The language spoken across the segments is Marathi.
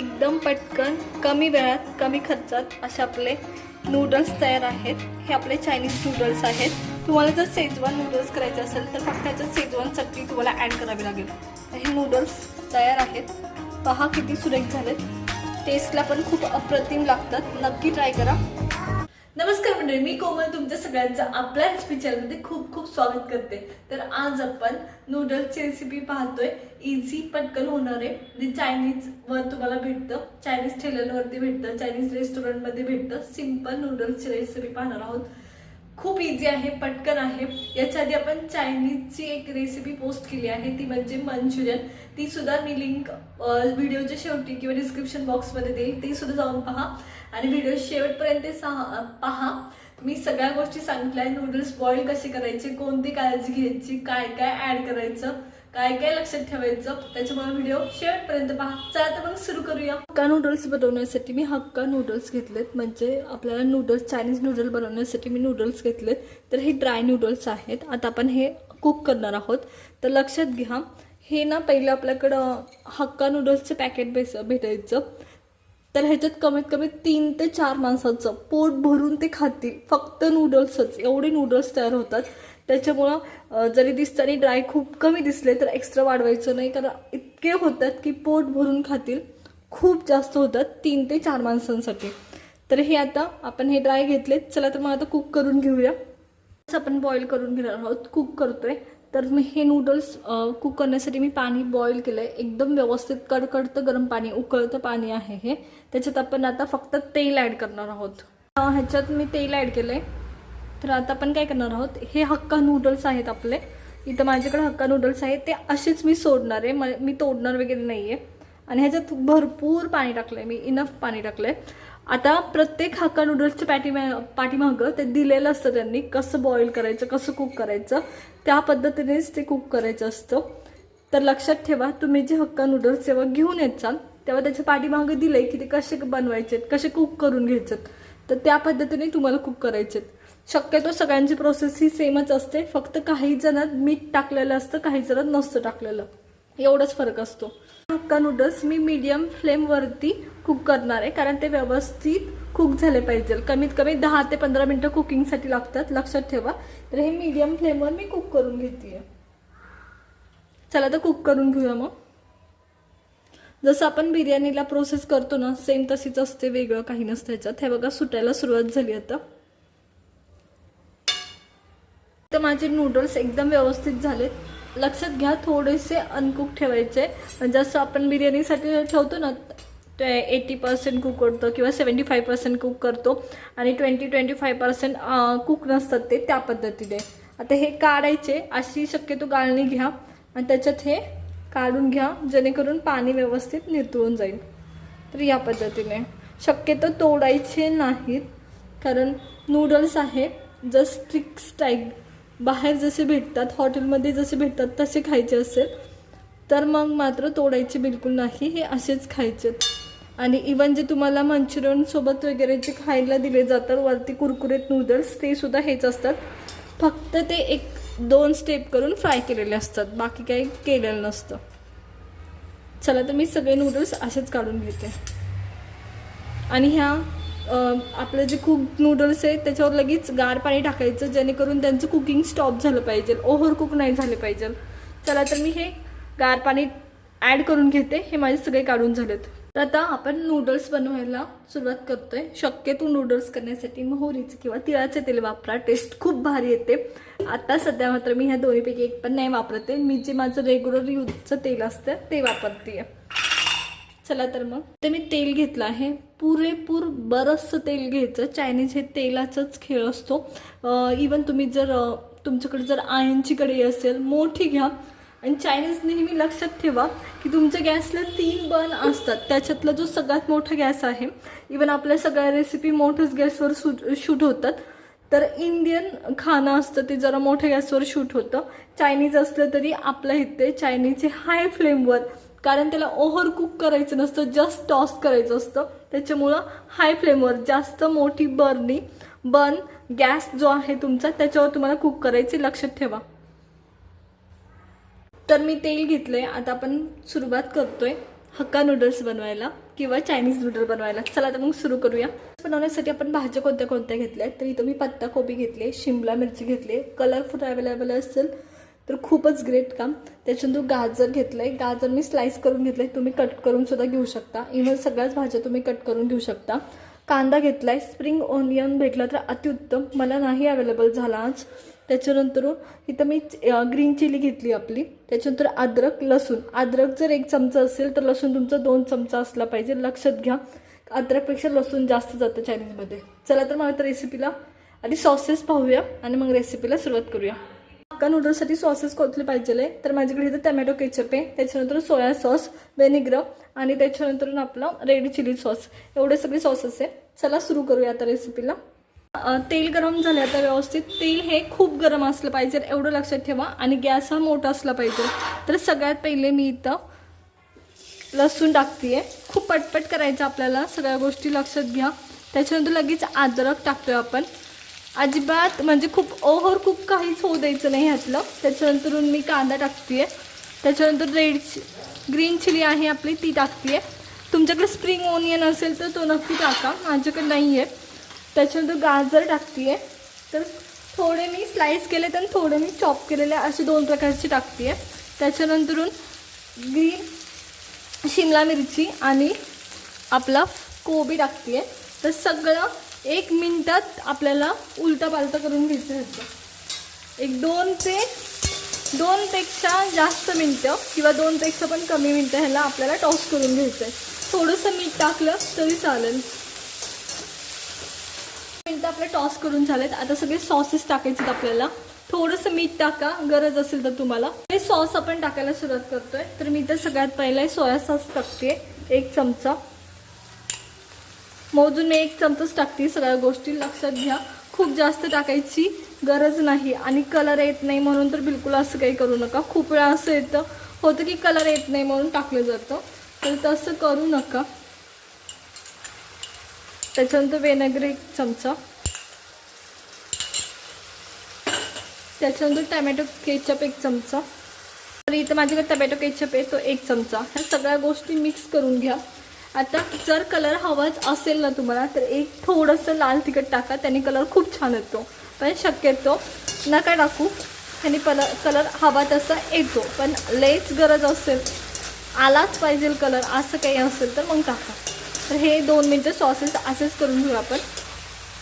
एकदम पटकन कमी वेळात कमी खर्चात असे आपले नूडल्स तयार आहेत. हे आपले चायनीज नूडल्स आहेत. तुम्हाला जर शेजवान नूडल्स करायचे असेल तर फक्त त्याच्यात शेजवान चटणी तुम्हाला ॲड करावी लागेल. हे नूडल्स तयार आहेत. पहा किती सुरेख झालेत. टेस्टला पण खूप अप्रतिम लागतात. नक्की ट्राय करा. नमस्कार मंडळी मी कोमल तुमच्या सगळ्यांचं आपल्या रेसिपी चॅनलमध्ये खूप खूप स्वागत करते. तर आज आपण नूडल्सची रेसिपी पाहतोय. इझी पटकन होणार आहे. म्हणजे जे चायनीजवर तुम्हाला भेटतं. चायनीज ठेल्यांवरती भेटतं. चायनीज रेस्टॉरंटमध्ये भेटतं. सिंपल नूडल्सची रेसिपी पाहणार आहोत. खूप इझी आहे पटकन आहे. याच्या आधी आपण चायनीजची एक रेसिपी पोस्ट केली आहे. ती म्हणजे मंचुरियन. ती सुद्धा मी लिंक व्हिडिओच्या शेवटी किंवा डिस्क्रिप्शन बॉक्समध्ये देईल. ती सुद्धा जाऊन पहा. आणि व्हिडिओ शेवटपर्यंत सहा पहा. मी सगळ्या गोष्टी सांगितल्या नूडल्स बॉईल कसे करायचे? कोणती काळजी घ्यायची? काय काय ॲड करायचं? काय काय लक्षात ठेवायचं त्याच्यामुळे व्हिडिओ शेवटपर्यंत पहा. चला तर मग सुरू करूया. हक्का नूडल्स बनवण्यासाठी मी हक्का नूडल्स घेतलेत. म्हणजे आपल्याला नूडल्स चायनीज नूडल बनवण्यासाठी मी नूडल्स घेतलेत. तर हे ड्राय नूडल्स आहेत. आता आपण हे कुक करणार आहोत. तर लक्षात घ्या हे ना पहिलं आपल्याकडं हक्का नूडल्सचं पॅकेट बेस भेटायचं. तर ह्याच्यात कमीत कमी तीन ते चार माणसाचं पोट भरून ते खातील. फक्त नूडल्सच एवढे नूडल्स तयार होतात. त्याच्यामुळं जरी दिसताना ड्राय खूप कमी दिसले तर एक्स्ट्रा वाढवायचं नाही. कारण इतके होतात की पोट भरून खातील खूप जास्त होतात तीन ते चार माणसांसाठी. तर हे आता आपण हे ड्राय घेतलेत. चला तर मग आता कुक करून घेऊया. आपण बॉईल करून घेणार आहोत. कुक करतोय. तर मी हे नूडल्स कुक करण्यासाठी मी पाणी बॉईल केलंय. एकदम व्यवस्थित कडकडतं गरम पाणी उकळतं पाणी आहे हे. त्याच्यात आपण आता फक्त तेल ॲड करणार आहोत. ह्याच्यात मी तेल ॲड केलंय. तर आता आपण काय करणार आहोत? हे हक्का नूडल्स आहेत आपले. इथं माझ्याकडे हक्का नूडल्स आहेत. ते असेच मी सोडणार आहे. म- मी तोडणार वगैरे नाही आहे आणि ह्याच्यात भरपूर पाणी टाकलंय. मी इनफ पाणी टाकलंय. आता प्रत्येक हक्का नूडल्सच्या पाठीमा पाठीमागं ते दिलेलं असतं त्यांनी. कसं बॉईल करायचं कसं कुक करायचं त्या पद्धतीनेच ते कुक करायचं असतं. तर लक्षात ठेवा तुम्ही जे हक्का नूडल्स जेव्हा घेऊन येचाल तेव्हा त्याच्या पाठीमागं आहे की ते कसे बनवायचे कसे कुक करून घ्यायचे तर त्या पद्धतीने तुम्हाला कुक करायचे शक्यतो सगळ्यांची प्रोसेस ही सेमच असते. फक्त काही जणात मीठ टाकलेलं असतं काही जणात नसतं टाकलेलं. एवढाच फरक असतो. हक्का नूडल्स मी मीडियम फ्लेमवरती कुक करणार आहे कारण ते व्यवस्थित कुक झाले पाहिजे. कमीत कमी दहा ते पंधरा मिनटं कुकिंगसाठी लागतात. लक्षात ठेवा. तर हे मीडियम फ्लेमवर मी कुक करून घेते चला तर कुक करून घेऊया मग. जसं आपण बिर्याणीला प्रोसेस करतो ना सेम तशीच असते वेगळं काही नसतं ह्याच्यात. हे बघा सुटायला सुरुवात झाली आता. तर माझे नूडल्स एकदम व्यवस्थित झालेत. लक्षात घ्या थोडेसे अनकुक ठेवायचे. म्हणजे जसं आपण बिर्याणीसाठी ठेवतो ना ते एटी पर्सेंट कुक करतो किंवा सेवन्टी फाय पर्सेंट कुक करतो आणि twenty twenty five percent cook नसतात ते त्या पद्धतीने. आता हे काढायचे अशी शक्यतो गाळणी घ्या. आणि त्याच्यात हे काढून घ्या जेणेकरून पाणी व्यवस्थित नितळून जाईल. तर या पद्धतीने. शक्यतो तोडायचे नाहीत कारण नूडल्स आहे जस्ट स्ट्रिक टाईप बाहेर जसे भेटतात हॉटेलमध्ये जसे भेटतात तसे खायचे असेल तर मग मात्र तोडायचे बिलकुल नाही हे असेच खायचे. आणि इवन जे तुम्हाला मंचुरियनसोबत वगैरे जे खायला दिले जातात वरती कुरकुरीत नूडल्स ते सुद्धा हेच असतात. फक्त ते एक दोन स्टेप करून फ्राय केलेले असतात बाकी काही केलेलं नसतं. चला तर मी सगळे नूडल्स असेच काढून घेते. आणि ह्या आपलं जे कुक नूडल्स आहेत त्याच्यावर लगेच गार पाणी टाकायचं जेणेकरून त्यांचं कुकिंग स्टॉप झालं पाहिजे. ओव्हर कुक नाही झालं पाहिजे. चला तर मी हे गार पाणी ॲड करून घेते. हे माझे सगळे काढून झालेत. तर आता आपण नूडल्स बनवायला सुरुवात करतोय. शक्यतो नूडल्स करण्यासाठी मोहरीचं किंवा तिळाचे तेल वापरा. टेस्ट खूप भारी येते. आता सध्या मात्र मी ह्या दोन्हीपैकी एक पण नाही वापरते. मी जे माझं रेग्युलर यूजचं तेल असतं ते वापरते चला तर मग. ते मी तेल घेतलं आहे. पुरेपूर बरंचसं तेल घ्यायचं. चायनीज हे तेलाचाच खेळ असतो. इवन तुम्ही जर तुमच्याकडे जर आयनची कढई असेल मोठी घ्या. आणि चायनीज नेहमी लक्षात ठेवा की तुमच्या गॅसला तीन बर्न असतात. त्याच्यातला जो सगळ्यात मोठा गॅस आहे इवन आपल्या सगळ्या रेसिपी मोठ्याच गॅसवर शूट शूट होतात. तर इंडियन खाणं असतं ते जरा मोठ्या गॅसवर शूट होतं. चायनीज असलं तरी आपल्या इथे चायनीजचे हाय फ्लेमवर कारण त्याला ओव्हर कुक करायचं नसतं जस्ट टॉस करायचं असतं. त्याच्यामुळं हाय फ्लेमवर जास्त मोठी बर्नी बर्न गॅस जो आहे तुमचा त्याच्यावर तुम्हाला कुक करायचे लक्षात ठेवा. तर मी तेल घेतलंय. आता आपण सुरुवात करतोय हक्का नूडल्स बनवायला किंवा चायनीज नूडल बनवायला. चला तर मग सुरू करूया. बनवण्यासाठी आपण भाज्या कोणत्या कोणत्या घेतल्या आहेत तर इथं मी पत्ताकोबी घेतली शिमला मिरची घेतली कलरफुल अवेलेबल असेल तर खूपच ग्रेट काम. त्याच्यानंतर गाजर घेतलं आहे गाजर मी स्लाईस करून घेतलं आहे तुम्ही कट करून सुद्धा घेऊ शकता. इव्हन सगळ्याच भाज्या तुम्ही कट करून घेऊ शकता. कांदा घेतला आहे स्प्रिंग ओनियन भेटला तर अतिउत्तम. मला नाही अवेलेबल झाला आज. त्याच्यानंतर इथं मी ग्रीन चिली घेतली आपली. त्याच्यानंतर अद्रक लसूण. अद्रक जर एक चमचा असेल तर लसूण तुमचा दोन चमचा असला पाहिजे. लक्षात घ्या. अद्रकपेक्षा लसूण जास्त जातं चायनीजमध्ये चला तर मग आता रेसिपीला आधी सॉसेस पाहूया आणि मग रेसिपीला सुरुवात करूया. हक्का नूडल्ससाठी सॉसेस कोथले पाहिजे तर माझ्याकडे इथं टमॅटो केचप आहे. त्याच्यानंतर सोया सॉस व्हेनिग्र आणि त्याच्यानंतर आपलं रेड चिली सॉस एवढे सगळे सॉसेस आहे. चला सुरू करूया आता रेसिपीला तेल गरम झाले आता व्यवस्थित. तेल हे खूप गरम असलं पाहिजे. एवढं लक्षात ठेवा. आणि गॅस हा मोठा असला पाहिजे. तर सगळ्यात पहिले मी इथं लसूण टाकते खूप पटपट करायचं आपल्याला. सगळ्या गोष्टी लक्षात घ्या. त्याच्यानंतर लगेच अद्रक टाकतोय आपण. अजिबात म्हणजे खूप ओव्हर कुक काहीच होऊ द्यायचं नाही ह्यातलं. त्याच्यानंतरून मी कांदा टाकते त्याच्यानंतर रेड ग्रीन चिली आहे आपली ती टाकते तुमच्याकडे स्प्रिंग ओनियन असेल तर तो नक्की टाका. माझ्याकडे नाही आहे त्याच्यानंतर गाजर टाकते तर थोडे मी स्लाईस केले तर थोडे मी चॉप केलेले असे दोन प्रकारचे टाकते त्याच्यानंतरून ग्रीन शिमला मिरची आणि आपला कोबी टाकते तर सगळं एक मिनटात आपल्याला उलटा पालटा करून घ्यायचं असतं. एक दोन ते दोनपेक्षा जास्त मिनटं किंवा दोनपेक्षा पण कमी मिनटं ह्याला आपल्याला टॉस करून घ्यायचं आहे. थोडंसं मीठ टाकलं तरी चालेल. मिनटं आपले टॉस करून झालेत. आता सगळे सॉसेस टाकायचे आहेत आपल्याला. थोडंसं मीठ टाका गरज असेल तर तुम्हाला. हे सॉस आपण टाकायला सुरुवात करतोय. तर मी तर सगळ्यात पहिला सोया सॉस टाकते एक चमचा. मोजून मी एक चमचाच टाकते. सगळ्या गोष्टी लक्षात घ्या. खूप जास्त टाकायची गरज नाही आणि कलर येत नाही म्हणून तर बिलकुल असं काही करू नका. खूप वेळा असं येतं होतं की कलर येत नाही म्हणून टाकलं जातं. तर तसं करू नका. त्याच्यानंतर वेनेगर एक चमचा. त्याच्यानंतर टमॅटो केचप एक चमचा. तर इथं माझ्याकडे टमॅटो केचप आहे तो एक चमचा. ह्या सगळ्या गोष्टी मिक्स करून घ्या. आता जर कलर हवाच असेल ना तुम्हाला तर एक थोडंसं लाल तिखट टाका. त्याने कलर खूप छान येतो. पण शक्यतो नका टाकू. त्याने पल कलर हवा तसा येतो. पण लयच गरज असेल आलाच पाहिजे कलर असं काही असेल तर मग टाका. तर हे दोन मिनटं सॉसेस असेच करून घेऊ आपण.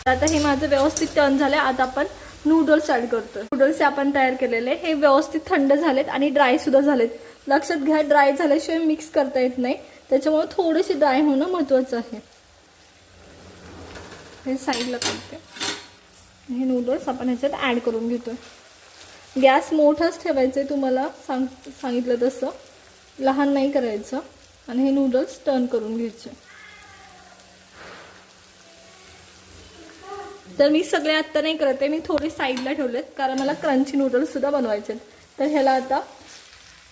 आता हे माझं व्यवस्थित टर्न झालं आता आपण नूडल्स ॲड करतो नूडल्स आपण तयार केलेले. हे व्यवस्थित थंड झालेत आणि ड्राय सुद्धा झालेत. लक्षात घ्या ड्राय झाल्याशिवाय मिक्स करता येत नाही. त्याच्यामुळे थोडेसे ड्राय होणं महत्त्वाचं आहे. हे साईडला करते हे नूडल्स आपण ह्याच्यात ॲड करून घेतो गॅस मोठाच ठेवायचं आहे तुम्हाला सांग सांगितलं तसं. लहान नाही करायचं. आणि हे नूडल्स टर्न करून घ्यायचे. तर मी सगळे आत्ता नाही करत आहे मी थोडे साईडला ठेवलेत. कारण मला क्रंची नूडल्ससुद्धा बनवायचे आहेत तर ह्याला आता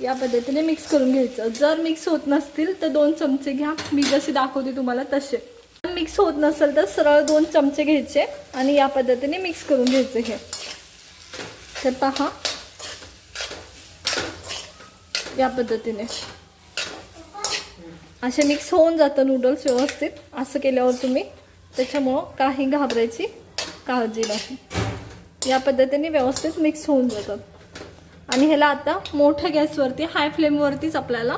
या पद्धतीने मिक्स करून घ्यायचं. जर मिक्स होत नसतील तर दोन चमचे घ्या. मी जसे दाखवते तुम्हाला तसे. मिक्स होत नसेल तर सरळ दोन चमचे घ्यायचे आणि या पद्धतीने मिक्स करून घ्यायचे हे. तर पहा. या पद्धतीने. असे मिक्स होऊन जातं नूडल्स व्यवस्थित. असं केल्यावर तुम्ही त्याच्यामुळं काही घाबरायची काळजी नाही. या पद्धतीने व्यवस्थित मिक्स होऊन जातात आणि ह्याला आता मोठ्या गॅसवरती हाय फ्लेमवरतीच आपल्याला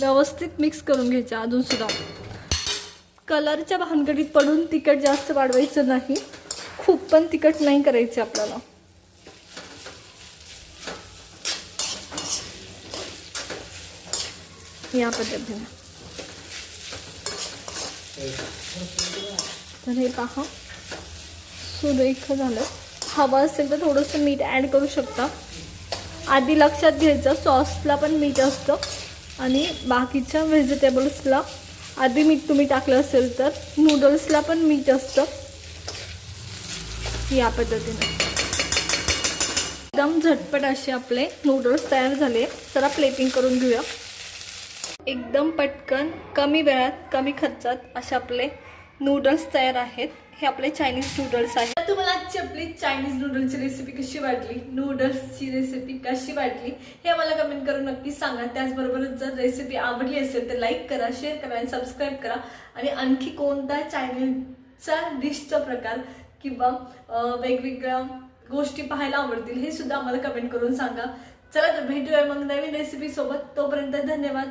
व्यवस्थित मिक्स करून घ्यायचं अजूनसुद्धा कलरच्या भानगडीत पडून तिखट जास्त वाढवायचं नाही. खूप पण तिखट नाही करायचे आपल्याला. या पद्धतीने. तर हे पहा. सुरेख झालं. हवं असेल तर थोडंसं मीठ ॲड करू शकता. आधी लक्षात घ्यायचं सॉसला पण मीठ असतं. आणि बाकीच्या व्हेजिटेबल्सला आधी मीठ तुम्ही टाकलं असेल तर नूडल्सला पण मीठ असतं. या पद्धतीने. एकदम झटपट असे आपले नूडल्स तयार झाले. जरा प्लेटिंग करून घेऊया. एकदम पटकन कमी वेळात कमी खर्चात असे आपले नूडल्स तयार आहेत. हे आपले चायनीज नूडल्स आहेत. तुम्हाला आजची आपली चायनीज नूडल्सची रेसिपी कशी वाटली? नूडल्सची रेसिपी कशी वाटली? हे मला कमेंट करून नक्की सांगा. त्याचबरोबर जर रेसिपी आवडली असेल तर लाईक करा शेअर करा आणि सबस्क्राईब करा. आणि आणखी कोणता चायनीजचा डिशचा प्रकार किंवा वेगवेगळ्या गोष्टी पाहायला आवडतील हे सुद्धा आम्हाला कमेंट करून सांगा. चला तर भेटूया मग नवीन रेसिपीसोबत तोपर्यंत धन्यवाद.